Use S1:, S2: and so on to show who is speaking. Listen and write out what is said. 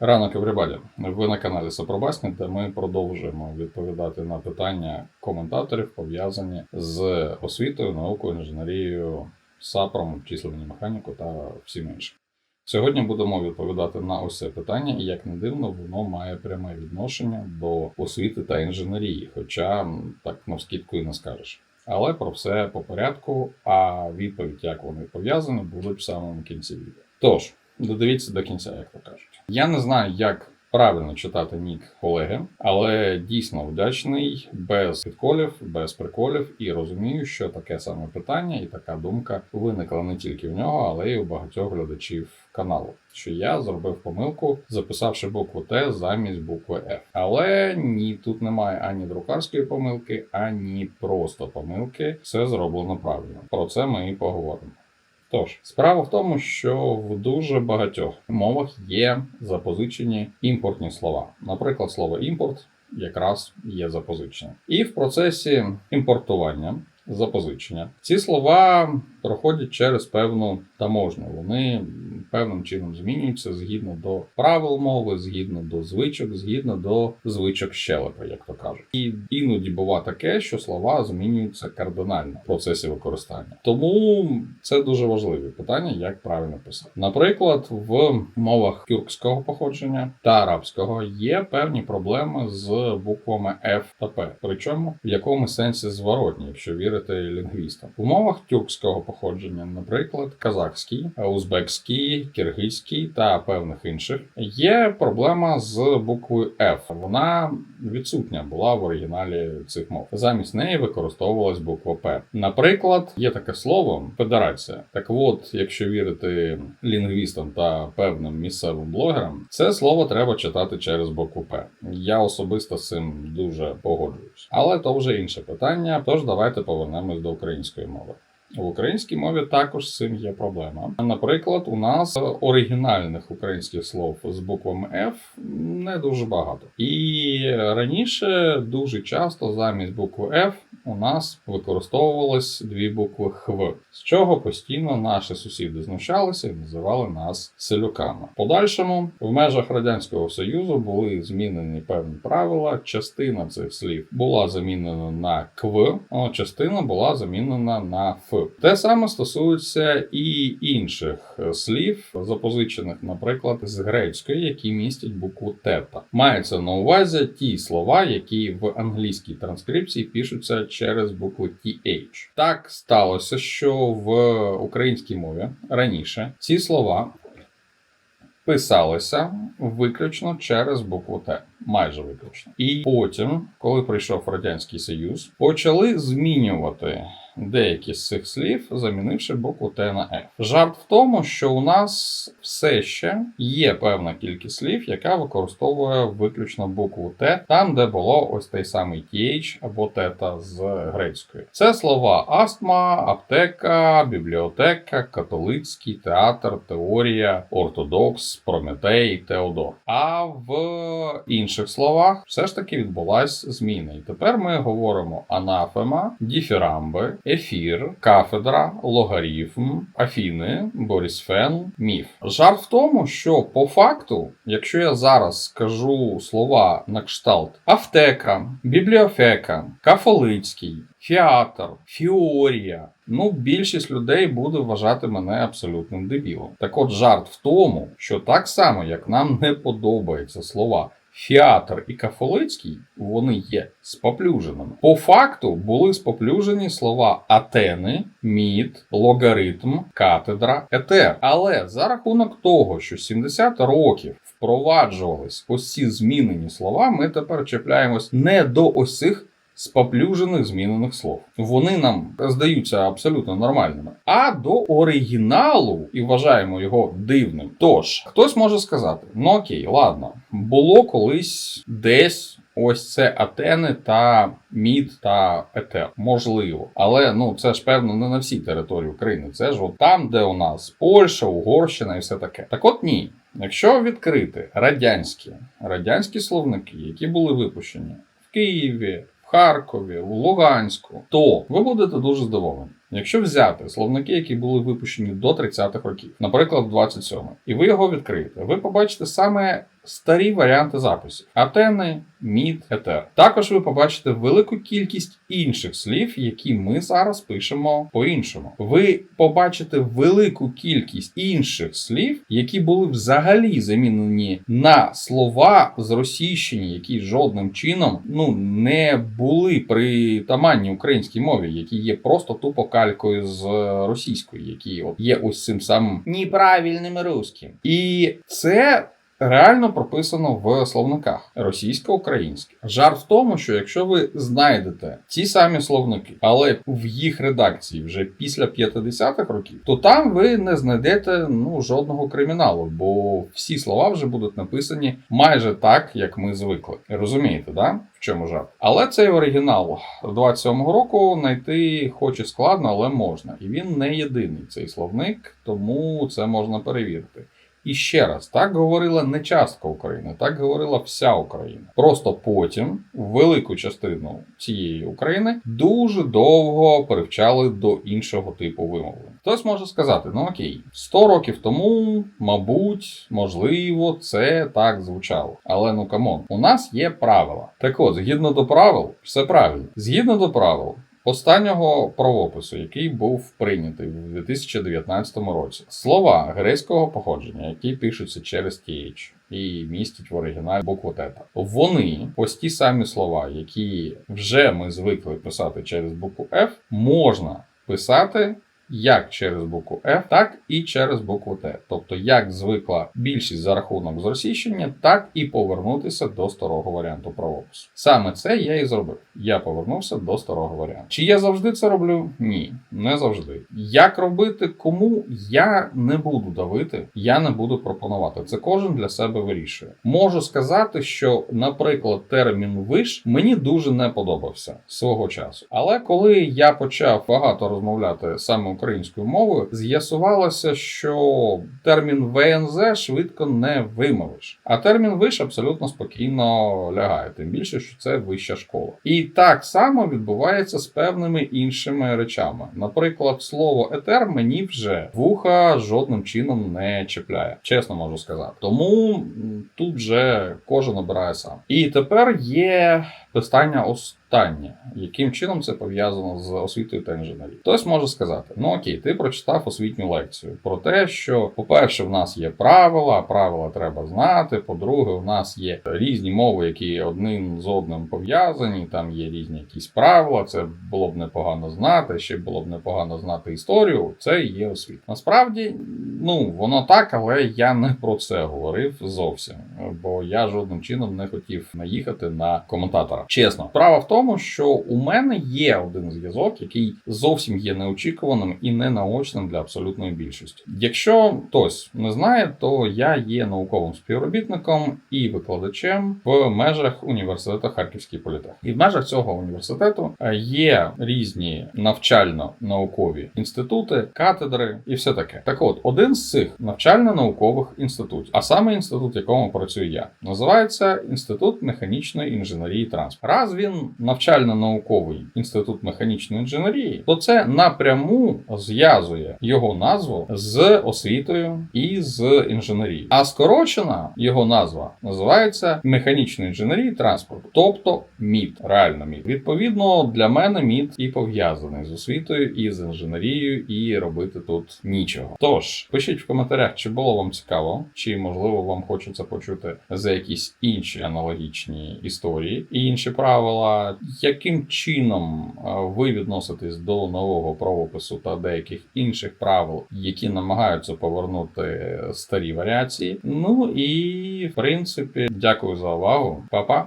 S1: Ранок everybody. Ви на каналі Сапробасні, де ми продовжуємо відповідати на питання коментаторів, пов'язані з освітою, наукою, інженерією, сапром, численню механіку та всім іншим. Сьогодні будемо відповідати на ось питання, і як не дивно, воно має пряме відношення до освіти та інженерії, хоча так навскідку і не скажеш. Але про все по порядку, а відповідь, як вони пов'язані, будуть в самому кінці відео. Тож, додивіться до кінця, як то кажуть. Я не знаю, як правильно читати нік колеги, але дійсно вдячний без підколів, без приколів, і розумію, що таке саме питання і така думка виникла не тільки в нього, але й у багатьох глядачів каналу. Що я зробив помилку, записавши букву Т замість букви Ф. Але ні, тут немає ані друкарської помилки, ані просто помилки. Все зроблено правильно. Про це ми і поговоримо. Тож, справа в тому, що в дуже багатьох мовах є запозичені імпортні слова. Наприклад, слово імпорт якраз є запозичення. І в процесі імпортування запозичення ці слова проходять через певну таможню. Вони певним чином змінюються згідно до правил мови, згідно до звичок, згідно до звичок щелепи, як то кажуть. І іноді буває таке, що слова змінюються кардинально в процесі використання. Тому це дуже важливе питання, як правильно писати. Наприклад, в мовах тюркського походження та арабського є певні проблеми з буквами F та P, причому в якому сенсі зворотні, якщо вірити лінгвістам. В мовах тюркського походження, наприклад, казахський, узбекський, киргизький та певних інших, є проблема з буквою F. Вона відсутня була в оригіналі цих мов. Замість неї використовувалась буква П. Наприклад, є таке слово федерація. Так от, якщо вірити лінгвістам та певним місцевим блогерам, це слово треба читати через букву П. Я особисто з цим дуже погоджуюсь. Але то вже інше питання. Тож давайте повернемось до української мови. В українській мові також з цим є проблема. Наприклад, у нас оригінальних українських слов з буквами F не дуже багато. І раніше дуже часто замість букви F у нас використовувались дві букви ХВ, з чого постійно наші сусіди знущалися і називали нас селюками. Подальшому в межах радянського союзу були змінені певні правила. Частина цих слів була замінена на КВ, а частина була замінена на Ф. Те саме стосується і інших е, слів, запозичених, наприклад, з грецької, які містять букву тета. Мається на увазі ті слова, які в англійській транскрипції пишуться через букву TH. Так сталося, що в українській мові раніше ці слова писалися виключно через букву Т, майже виключно. І потім, коли прийшов радянський союз, почали змінювати. Деякі з цих слів, замінивши букву Т на F. Жарт в тому, що у нас все ще є певна кількість слів, яка використовує виключно букву Т, там, де було ось той самий TH або тета з грецької. Це слова астма, аптека, бібліотека, католицький, театр, теорія, ортодокс, прометей, Теодор. А в інших словах все ж таки відбулась зміна. І тепер ми говоримо анафема, діфірамби, ефір, кафедра, логарифм, афіни, борісфен, міф. Жарт в тому, що по факту, якщо я зараз скажу слова на кшталт аптека, бібліофека, кафолицький, фіатр, фіорія. Ну, більшість людей буде вважати мене абсолютним дебілом. Так от жарт в тому, що так само, як нам не подобаються слова Фіатр і Кафолицький, вони є споплюженими. По факту були споплюжені слова Атени, Мід, логаритм, катедра, етер. Але за рахунок того, що 70 років впроваджувались ось змінені слова, ми тепер чіпляємось не до цих споплюжених змінених слов. Вони нам здаються абсолютно нормальними. А до оригіналу і вважаємо його дивним. Тож, хтось може сказати: ну окей, ладно, було колись десь. Ось це Атени та Мід та Етер. Можливо. Але ну це ж певно не на всій території України. Це ж от там, де у нас Польща, Угорщина і все таке. Так от ні. Якщо відкрити радянські радянські словники, які були випущені в Києві, Харкові, в Луганську, то ви будете дуже здивовані. Якщо взяти словники, які були випущені до 30-х років, наприклад, в 27-му, і ви його відкриєте, ви побачите саме старі варіанти записів: атени, мід, етер. Також ви побачите велику кількість інших слів, які ми зараз пишемо по-іншому. Ви побачите велику кількість інших слів, які були взагалі замінені на слова зросійщені, які жодним чином ну не були притаманні українській мові, які є просто тупо калькою з російської, які от є ось цим самим неправильним русським. І це. Реально прописано в словниках російсько-українське. Жарт в тому, що якщо ви знайдете ті самі словники, але в їх редакції вже після 50-х років, то там ви не знайдете ну жодного криміналу, бо всі слова вже будуть написані майже так, як ми звикли. Розумієте, да? В чому жарт? Але цей оригінал 27-го року знайти хоч і складно, але можна. І він не єдиний цей словник, тому це можна перевірити. І ще раз, так говорила не частка України, так говорила вся Україна. Просто потім велику частину цієї України дуже довго перевчали до іншого типу вимовлення. Хтось може сказати: ну окей, 100 років тому, мабуть, можливо, це так звучало. Але ну камон, у нас є правила. Так от, згідно до правил, все правильно. Згідно до правил. Останнього правопису, який був прийнятий в 2019 році, слова грецького походження, які пишуться через TH і містять в оригіналі букву тета, вони ось ті самі слова, які вже ми звикли писати через букву F, можна писати. Як через букву F, так і через букву Т. Тобто, як звикла більшість за рахунок зросійщення, так і повернутися до старого варіанту правопису. Саме це я і зробив. Я повернувся до старого варіанту. Чи я завжди це роблю? Ні, не завжди. Як робити кому я не буду давити, я не буду пропонувати. Це кожен для себе вирішує. Можу сказати, що, наприклад, термін виш мені дуже не подобався свого часу. Але коли я почав багато розмовляти саме українською мовою, з'ясувалося, що термін ВНЗ швидко не вимовиш. А термін виш абсолютно спокійно лягає, тим більше, що це вища школа. І так само відбувається з певними іншими речами. Наприклад, слово етер мені вже вуха жодним чином не чіпляє, чесно можу сказати. Тому тут вже кожен обирає сам. І тепер є питання останнє, яким чином це пов'язано з освітою та інженерією. Хтось може сказати: ну окей, ти прочитав освітню лекцію про те, що, по-перше, в нас є правила, правила треба знати. По-друге, у нас є різні мови, які одним з одним пов'язані. Там є різні якісь правила. Це було б непогано знати. Ще було б непогано знати історію. Це і є освіта. Насправді, ну воно так, але я не про це говорив зовсім, бо я жодним чином не хотів наїхати на коментатора. Чесно, справа в тому, що у мене є один зв'язок, який зовсім є неочікуваним і не наочним для абсолютної більшості. Якщо хтось не знає, то я є науковим співробітником і викладачем в межах університету Харківський політех. І в межах цього університету е, є різні навчально-наукові інститути, катедри і все таке. Так от, один з цих навчально-наукових інститутів, а саме інститут, в якому працюю я, називається Інститут механічної інженерії і транспорту. Раз він навчально-науковий інститут механічної інженерії, то це напряму зв'язує його назву з освітою і з інженерією. А скорочена його назва називається механічної інженерії транспорту, тобто МІД, реально МІД. Відповідно, для мене МІД і пов'язаний з освітою і з інженерією, і робити тут нічого. Тож пишіть в коментарях, чи було вам цікаво, чи можливо вам хочеться почути за якісь інші аналогічні історії і інші правила, яким чином е, ви відноситесь до нового правопису та деяких інших правил, які намагаються повернути старі варіації. Ну і в принципі, дякую за увагу, Па-па!